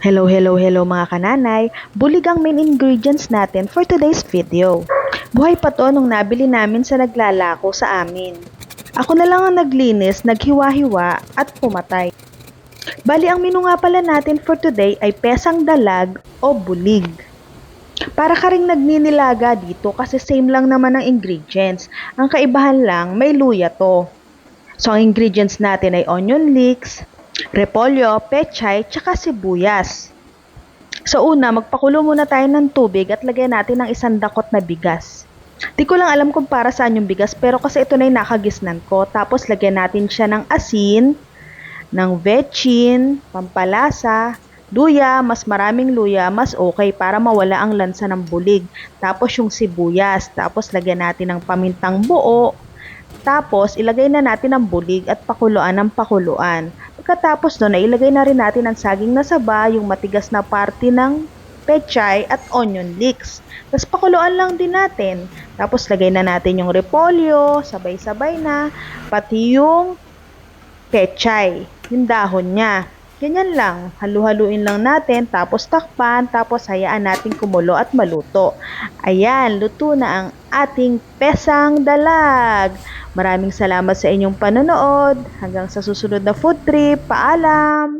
Hello, hello, hello mga kananay. Bulig ang main ingredients natin for today's video. Buhay pa to nung nabili namin sa naglalako sa amin. Ako na lang ang naglinis, naghiwa-hiwa at pumatay. Bali ang menu nga pala natin for today ay pesang dalag o bulig. Para ka ring nagninilaga dito kasi same lang naman ang ingredients. Ang kaibahan lang, may luya to. So ang ingredients natin ay onion leeks, repolyo, pechay, tsaka sibuyas. So una, magpakulo muna tayo ng tubig at lagyan natin ng isang dakot na bigas. Di ko lang alam kung para saan yung bigas pero kasi ito na yung nakagisnan ko. Tapos lagyan natin siya ng asin, ng vetchin, pampalasa, luya, mas maraming luya, mas okay para mawala ang lansa ng bulig. Tapos yung sibuyas, tapos lagyan natin ng pamintang buo, tapos, ilagay na natin ang bulig at pakuluan ng pakuluan. Pagkatapos nun, ay ilagay na rin natin ang saging na saba, yung matigas na parte ng pechay at onion leeks. Tapos pakuluan lang din natin. Tapos lagay na natin yung repolyo, sabay-sabay na, pati yung pechay, yung dahon niya. Ganyan lang, halu-haluin lang natin, tapos takpan, tapos hayaan natin kumulo at maluto. Ayan, luto na ang ating pesang dalag. Maraming salamat sa inyong panonood. Hanggang sa susunod na food trip. Paalam!